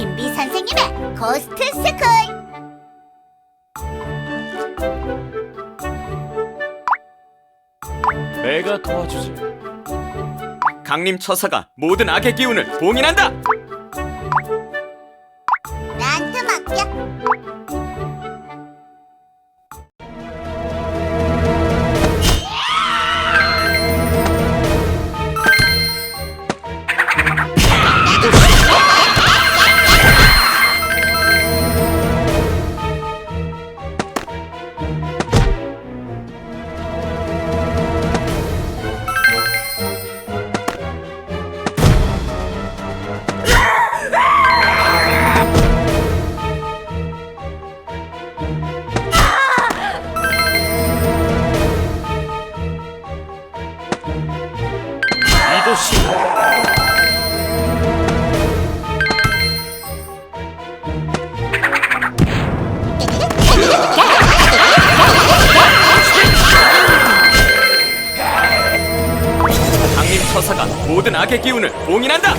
신비 선생님의 고스트 스쿨. 내가 도와주지. 강림 처사가 모든 악의 기운을 봉인한다. 이도시. 강림 처사가 모든 악의 기운을 봉인한다.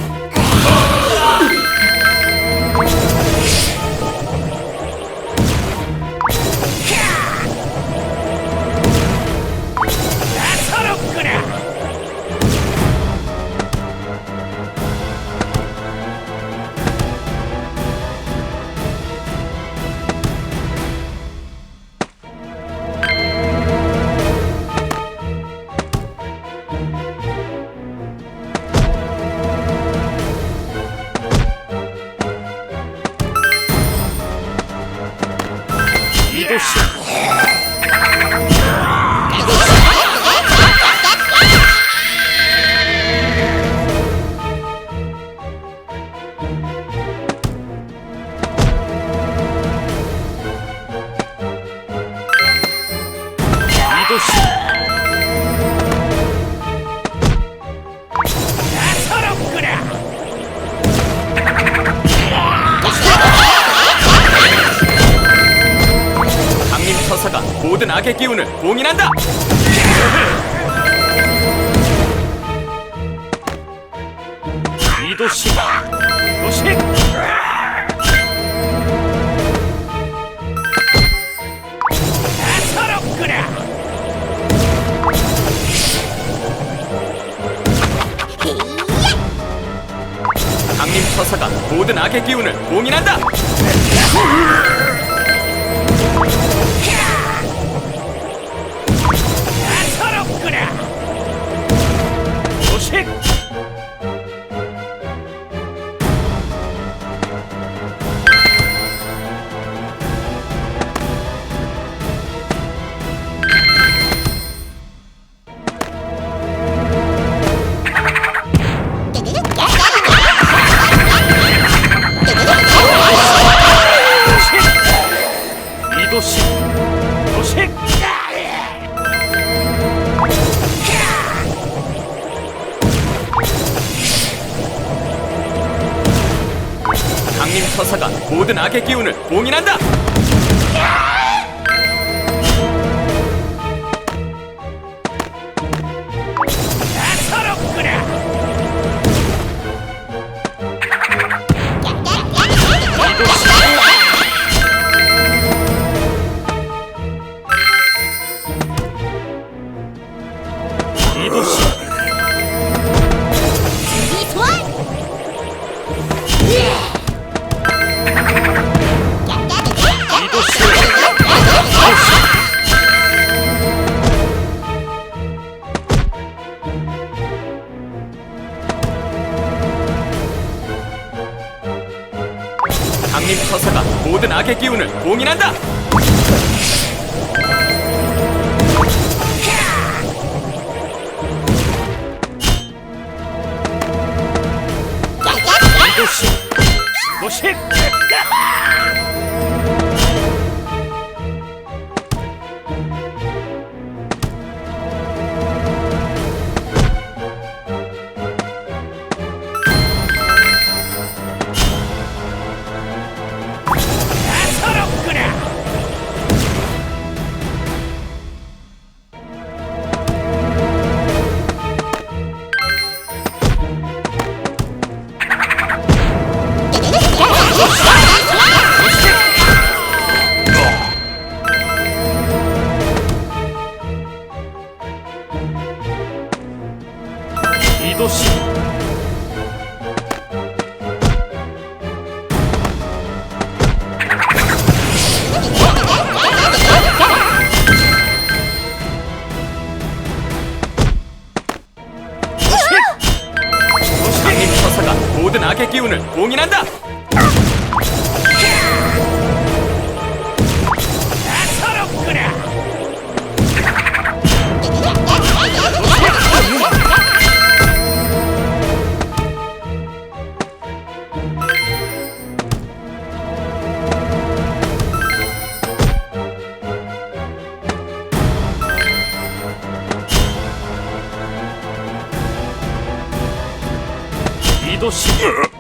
모든 악의 기운을 봉인한다. 이도시. 도시. 강림 처사가 모든 악의 기운을 봉인한다. 도 강림 처사가 모든 악의 기운을 봉인한다 강림 처사가 모든 악의 기운을 봉인한다! 도식 이도시 Ugh!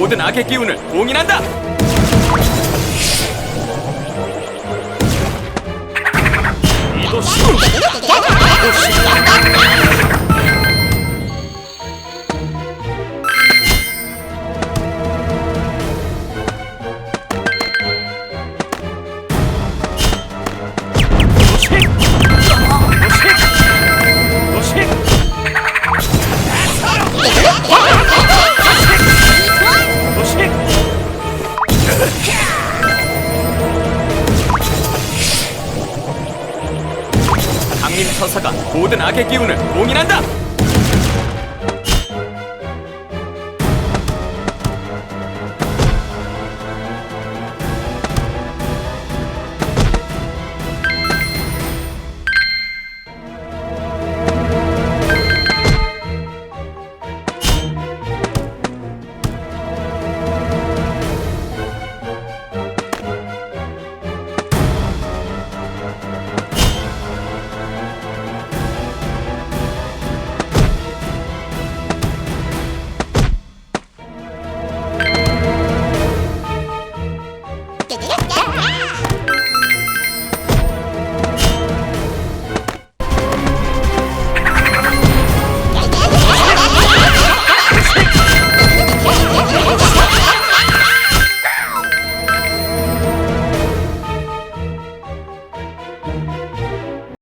모든 악의 기운을 봉인한다. 강림 처사가 모든 악의 기운을 봉인한다.